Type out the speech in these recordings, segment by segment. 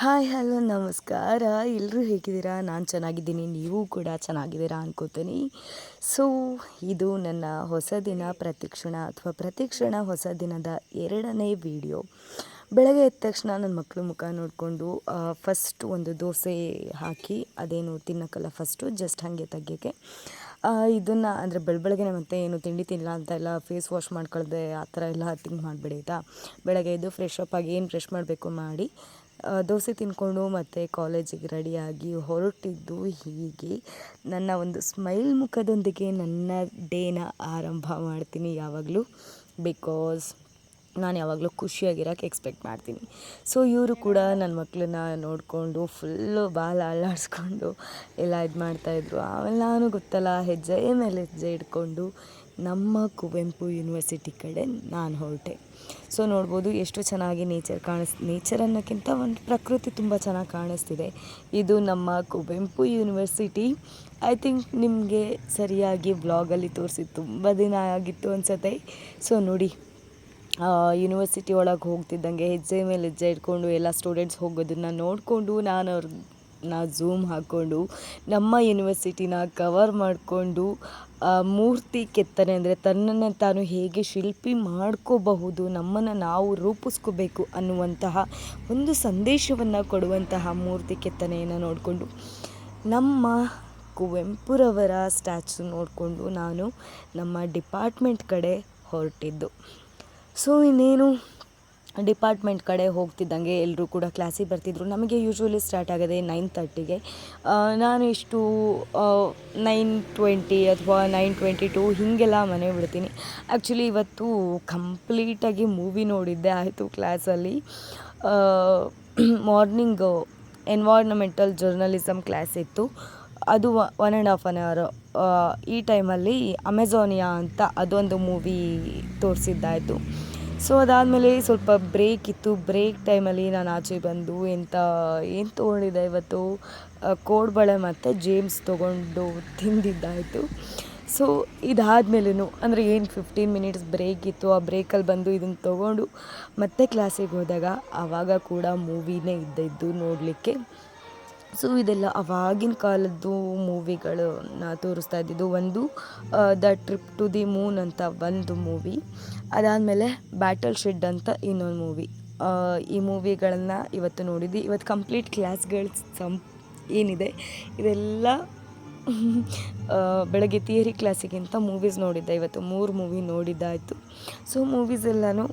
Hi, hello, ನಮಸ್ಕಾರ. ಎಲ್ಲರೂ ಹೇಗಿದ್ದೀರಾ? ನಾನು ಚೆನ್ನಾಗಿದ್ದೀನಿ. ನೀವು ಕೂಡ ಚೆನ್ನಾಗಿದ್ದೀರಾ ಅನ್ಕೋತೀನಿ. ಸೊ ಇದು ನನ್ನ ಹೊಸ ದಿನ ಪ್ರತಿಕ್ಷಣ ಅಥವಾ ಪ್ರತಿಕ್ಷಣ ಹೊಸ ದಿನದ ಎರಡನೇ ವಿಡಿಯೋ ಬೆಳಗ್ಗೆ ಎದ್ದ ತಕ್ಷಣ ನನ್ನ ಮಕ್ಕಳು ಮುಖ ನೋಡಿಕೊಂಡು ಫಸ್ಟ್ ಒಂದು ದೋಸೆ ಹಾಕಿ, ಅದೇನು ತಿನ್ನೋಕ್ಕಲ್ಲ ಫಸ್ಟು ಜಸ್ಟ್ ಹಾಗೆ ತೆಗಿಯೋಕ್ಕೆ. ಇದನ್ನು ಅಂದರೆ ಬೆಳ ಬೆಳಗ್ಗೆ ಮತ್ತೆ ಏನು ತಿಂಡಿ ತಿನ್ನಲ್ಲ ಅಂತ ಎಲ್ಲ ಫೇಸ್ ವಾಶ್ ಮಾಡ್ಕೊಳ್ದೆ, ಆ ಥರ ಎಲ್ಲ ಥಿಂಕ್ ಮಾಡಬೇಡಿ ಆಯಿತಾ? ಬೆಳಗ್ಗೆ ಎದ್ದು ಫ್ರೆಶ್ ಅಪ್ ಆಗಿ ಏನು ಫ್ರೆಶ್ ಮಾಡಬೇಕು ಮಾಡಿ ದೋಸೆ ತಿನ್ಕೊಂಡು ಮತ್ತು ಕಾಲೇಜಿಗೆ ರೆಡಿಯಾಗಿ ಹೊರಟಿದ್ದು ಹೀಗೆ. ನನ್ನ ಒಂದು ಸ್ಮೈಲ್ ಮುಖದೊಂದಿಗೆ ನನ್ನ ಡೇನ ಆರಂಭ ಮಾಡ್ತೀನಿ ಯಾವಾಗಲೂ ಬಿಕಾಸ್ ನಾನು ಯಾವಾಗಲೂ ಖುಷಿಯಾಗಿರೋಕೆ ಎಕ್ಸ್ಪೆಕ್ಟ್ ಮಾಡ್ತೀನಿ. ಸೊ ಇವರು ಕೂಡ ನನ್ನ ಮಕ್ಕಳನ್ನ ನೋಡಿಕೊಂಡು ಫುಲ್ಲು ಬಾಲ ಅಲ್ಲಾಡಿಸ್ಕೊಂಡು ಎಲ್ಲ ಇದು ಮಾಡ್ತಾಯಿದ್ರು ಆಮೇಲೆ ನಾನು ಗೊತ್ತಲ್ಲ, ಹೆಜ್ಜೆ ಮೇಲೆ ಹೆಜ್ಜೆ ಇಟ್ಕೊಂಡು ನಮ್ಮ ಕುವೆಂಪು ಯೂನಿವರ್ಸಿಟಿ ಕಡೆ ನಾನು ಹೊರಟೆ. ಸೊ ನೋಡ್ಬೋದು ಎಷ್ಟು ಚೆನ್ನಾಗಿ ನೇಚರ್ ಕಾಣಿಸ್ ನೇಚರ್ ಅನ್ನೋಕ್ಕಿಂತ ಒಂದು ಪ್ರಕೃತಿ ತುಂಬ ಚೆನ್ನಾಗಿ ಕಾಣಿಸ್ತಿದೆ. ಇದು ನಮ್ಮ ಕುವೆಂಪು ಯೂನಿವರ್ಸಿಟಿ. ಐ ಥಿಂಕ್ ನಿಮಗೆ ಸರಿಯಾಗಿ ಬ್ಲಾಗಲ್ಲಿ ತೋರಿಸಿ ತುಂಬ ದಿನ ಆಗಿತ್ತು ಅನಿಸುತ್ತೆ. ಸೊ ನೋಡಿ ಯೂನಿವರ್ಸಿಟಿ ಒಳಗೆ ಹೋಗ್ತಿದ್ದಂಗೆ ಹೆಜ್ಜೆ ಮೇಲೆ ಹೆಜ್ಜೆ ಇಟ್ಕೊಂಡು ಎಲ್ಲ ಸ್ಟೂಡೆಂಟ್ಸ್ ಹೋಗೋದನ್ನು ನೋಡಿಕೊಂಡು ನಾನು ಅವ್ರನ್ನ ಝೂಮ್ ಹಾಕ್ಕೊಂಡು ನಮ್ಮ ಯೂನಿವರ್ಸಿಟಿನ ಕವರ್ ಮಾಡಿಕೊಂಡು ಮೂರ್ತಿ ಕೆತ್ತನೆ ಅಂದರೆ ತನ್ನನ್ನು ತಾನು ಹೇಗೆ ಶಿಲ್ಪಿ ಮಾಡ್ಕೋಬಹುದು, ನಮ್ಮನ್ನು ನಾವು ರೂಪಿಸ್ಕೋಬೇಕು ಅನ್ನುವಂತಹ ಒಂದು ಸಂದೇಶವನ್ನು ಕೊಡುವಂತಹ ಮೂರ್ತಿ ಕೆತ್ತನೆಯನ್ನು ನೋಡಿಕೊಂಡು, ನಮ್ಮ ಕುವೆಂಪುರವರ ಸ್ಟ್ಯಾಚು ನೋಡಿಕೊಂಡು ನಾನು ನಮ್ಮ ಡಿಪಾರ್ಟ್ಮೆಂಟ್ ಕಡೆ ಹೊರಟಿದ್ದು. ಸೊ ಇನ್ನೇನು? ಡಿಪಾರ್ಟ್ಮೆಂಟ್ ಕಡೆ ಹೋಗ್ತಿದ್ದಂಗೆ ಎಲ್ಲರೂ ಕೂಡ ಕ್ಲಾಸಿಗೆ ಬರ್ತಿದ್ರು. ನಮಗೆ ಯೂಶ್ವಲಿ ಸ್ಟಾರ್ಟ್ ಆಗೋದೆ ನೈನ್ ತರ್ಟಿಗೆ ನಾನು ಇಷ್ಟು ನೈನ್ ಟ್ವೆಂಟಿ ಅಥವಾ ನೈನ್ ಟ್ವೆಂಟಿ ಟು ಹೀಗೆಲ್ಲ ಮನೆ ಬಿಡ್ತೀನಿ. ಆ್ಯಕ್ಚುಲಿ ಇವತ್ತು ಕಂಪ್ಲೀಟಾಗಿ ಮೂವಿ ನೋಡಿದ್ದೆ ಆಯಿತು ಕ್ಲಾಸಲ್ಲಿ ಮಾರ್ನಿಂಗು ಎನ್ವಾರ್ನಮೆಂಟಲ್ ಜರ್ನಲಿಸಮ್ ಕ್ಲಾಸ್ ಇತ್ತು. ಅದು one and half an hour ಈ ಟೈಮಲ್ಲಿ ಅಮೆಝಾನಿಯಾ ಅಂತ ಅದೊಂದು ಮೂವಿ ತೋರಿಸಿದ್ದಾಯಿತು. ಸೊ ಅದಾದಮೇಲೆ ಸ್ವಲ್ಪ ಬ್ರೇಕ್ ಇತ್ತು. ಬ್ರೇಕ್ ಟೈಮಲ್ಲಿ ನಾನು ಆಚೆ ಬಂದು ಎಂಥ ಏನು ತೊಗೊಂಡಿದ್ದೆ ಇವತ್ತು? ಕೋಡ್ಬಳೆ ಮತ್ತು ಜೇಮ್ಸ್ ತೊಗೊಂಡು ತಿಂದಿದ್ದಾಯಿತು. ಸೊ ಇದಾದಮೇಲೂ ಅಂದರೆ ಏನು ಫಿಫ್ಟೀನ್ ಮಿನಿಟ್ಸ್ ಬ್ರೇಕ್ ಇತ್ತು. ಆ ಬ್ರೇಕಲ್ಲಿ ಬಂದು ಇದನ್ನು ತೊಗೊಂಡು ಮತ್ತೆ ಕ್ಲಾಸಿಗೆ ಹೋದಾಗ ಆವಾಗ ಕೂಡ ಮೂವಿನೇ ಇದ್ದಿದ್ದು ನೋಡಲಿಕ್ಕೆ. ಸೊ ಇದೆಲ್ಲ ಅವಾಗಿನ ಕಾಲದ್ದು ಮೂವಿಗಳನ್ನ ತೋರಿಸ್ತಾ ಇದ್ದಿದ್ದು ಒಂದು the trip to the moon ಅಂತ ಒಂದು ಮೂವಿ. ಅದಾದಮೇಲೆ ಬ್ಯಾಟಲ್ ಶೆಡ್ ಅಂತ ಇನ್ನೊಂದು ಮೂವಿ. ಈ ಮೂವಿಗಳನ್ನು ಇವತ್ತು ನೋಡಿದ್ವಿ. ಇವತ್ತು ಕಂಪ್ಲೀಟ್ ಕ್ಲಾಸ್ಗಳು ಸಂ ಏನಿದೆ? ಇದೆಲ್ಲ ಬೆಳಗ್ಗೆ ಥಿಯರಿ ಕ್ಲಾಸಿಗಿಂತ ಮೂವೀಸ್ ನೋಡಿದ್ದೆ. ಇವತ್ತು ಮೂರು ಮೂವಿ ನೋಡಿದ್ದಾಯಿತು. ಸೊ ಮೂವೀಸ್ ಎಲ್ಲನೂ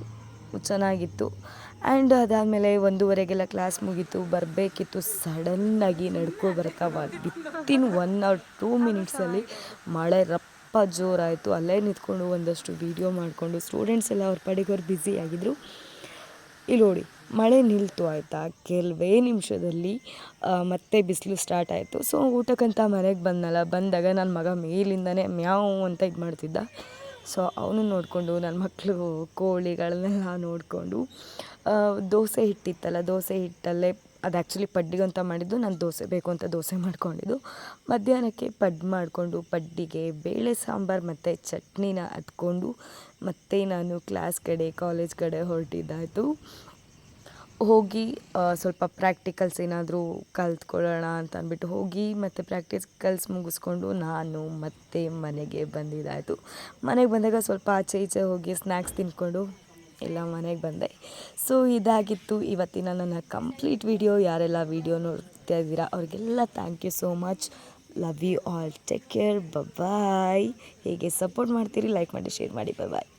ಚೆನ್ನಾಗಿತ್ತು. ಆ್ಯಂಡ್ ಅದಾದಮೇಲೆ ಒಂದೂವರೆಗೆಲ್ಲ ಕ್ಲಾಸ್ ಮುಗೀತು. ಬರಬೇಕಿತ್ತು. ಸಡನ್ನಾಗಿ ನಡ್ಕೊ ಬರ್ತಾವ ವಿತ್ತಿನ್ ಒನ್ ಆರ್ ಟೂ ಮಿನಿಟ್ಸಲ್ಲಿ ಮಳೆ ರಪ್ಪ ಜೋರಾಯಿತು. ಅಲ್ಲೇ ನಿಂತ್ಕೊಂಡು ಒಂದಷ್ಟು ವೀಡಿಯೋ ಮಾಡಿಕೊಂಡು ಸ್ಟೂಡೆಂಟ್ಸ್ ಎಲ್ಲ ಅವ್ರ ಪಾಡಿಗೆ ಅವ್ರು ಬ್ಯುಸಿ ಆಗಿದ್ರು. ಇಲ್ಲಿ ನೋಡಿ, ಮಳೆ ನಿಲ್ತು ಆಯಿತಾ? ಕೆಲವೇ ನಿಮಿಷದಲ್ಲಿ ಮತ್ತೆ ಬಿಸಿಲು ಸ್ಟಾರ್ಟ್ ಆಯಿತು. ಸೊ ಊಟಕ್ಕಂತ ಮನೆಗೆ ಬಂದನಲ್ಲ. ಬಂದಾಗ ನನ್ನ ಮಗ ಮೇಲಿಂದನೇ ಮ್ಯಾವ್ ಅಂತ ಇದು ಮಾಡ್ತಿದ್ದ. ಸೊ ಅವನು ನೋಡಿಕೊಂಡು ನನ್ನ ಮಕ್ಕಳು ಕೋಳಿಗಳನ್ನೆಲ್ಲ ನೋಡಿಕೊಂಡು ದೋಸೆ ಹಿಟ್ಟಿತ್ತಲ್ಲ, ದೋಸೆ ಹಿಟ್ಟಲ್ಲೇ ಅದು ಆ್ಯಕ್ಚುಲಿ ಪಡ್ಡಿಗಂತ ಮಾಡಿದ್ದು ನಾನು ದೋಸೆ ಬೇಕು ಅಂತ ದೋಸೆ ಮಾಡ್ಕೊಂಡಿದ್ದು. ಮಧ್ಯಾಹ್ನಕ್ಕೆ ಪಡ್ ಮಾಡಿಕೊಂಡು ಪಡ್ಡಿಗೆ ಬೇಳೆ ಸಾಂಬಾರು ಮತ್ತು ಚಟ್ನಿನ ಹತ್ಕೊಂಡು ಮತ್ತೆ ನಾನು ಕ್ಲಾಸ್ ಕಡೆ ಕಾಲೇಜ್ ಕಡೆ ಹೊರಟಿದ್ದಾಯಿತು. ಹೋಗಿ ಸ್ವಲ್ಪ ಪ್ರಾಕ್ಟಿಕಲ್ಸ್ ಏನಾದರೂ ಕಲ್ತ್ಕೊಳ್ಳೋಣ ಅಂತ ಅಂದ್ಬಿಟ್ಟು ಹೋಗಿ, ಮತ್ತು ಪ್ರಾಕ್ಟಿಕಲ್ಸ್ ಮುಗಿಸ್ಕೊಂಡು ನಾನು ಮತ್ತೆ ಮನೆಗೆ ಬಂದಿದ್ದಾಯಿತು. ಮನೆಗೆ ಬಂದಾಗ ಸ್ವಲ್ಪ ಆಚೆ ಈಚೆ ಹೋಗಿ ಸ್ನ್ಯಾಕ್ಸ್ ತಿಂದ್ಕೊಂಡು ಎಲ್ಲ ಮನೆಗೆ ಬಂದೆ. ಸೊ ಇದಾಗಿತ್ತು. ಇವತ್ತಿನ ನನ್ನ ಕಂಪ್ಲೀಟ್ ವಿಡಿಯೋ ಯಾರೆಲ್ಲ ವಿಡಿಯೋ ನೋಡ್ತಾ ಇದ್ದೀರಾ, ಅವ್ರಿಗೆಲ್ಲ thank you so much love you all take care bye ಹೇಗೆ ಸಪೋರ್ಟ್ ಮಾಡ್ತೀರಿ ಲೈಕ್ ಮಾಡಿ ಶೇರ್ ಮಾಡಿ. ಬಾಯ್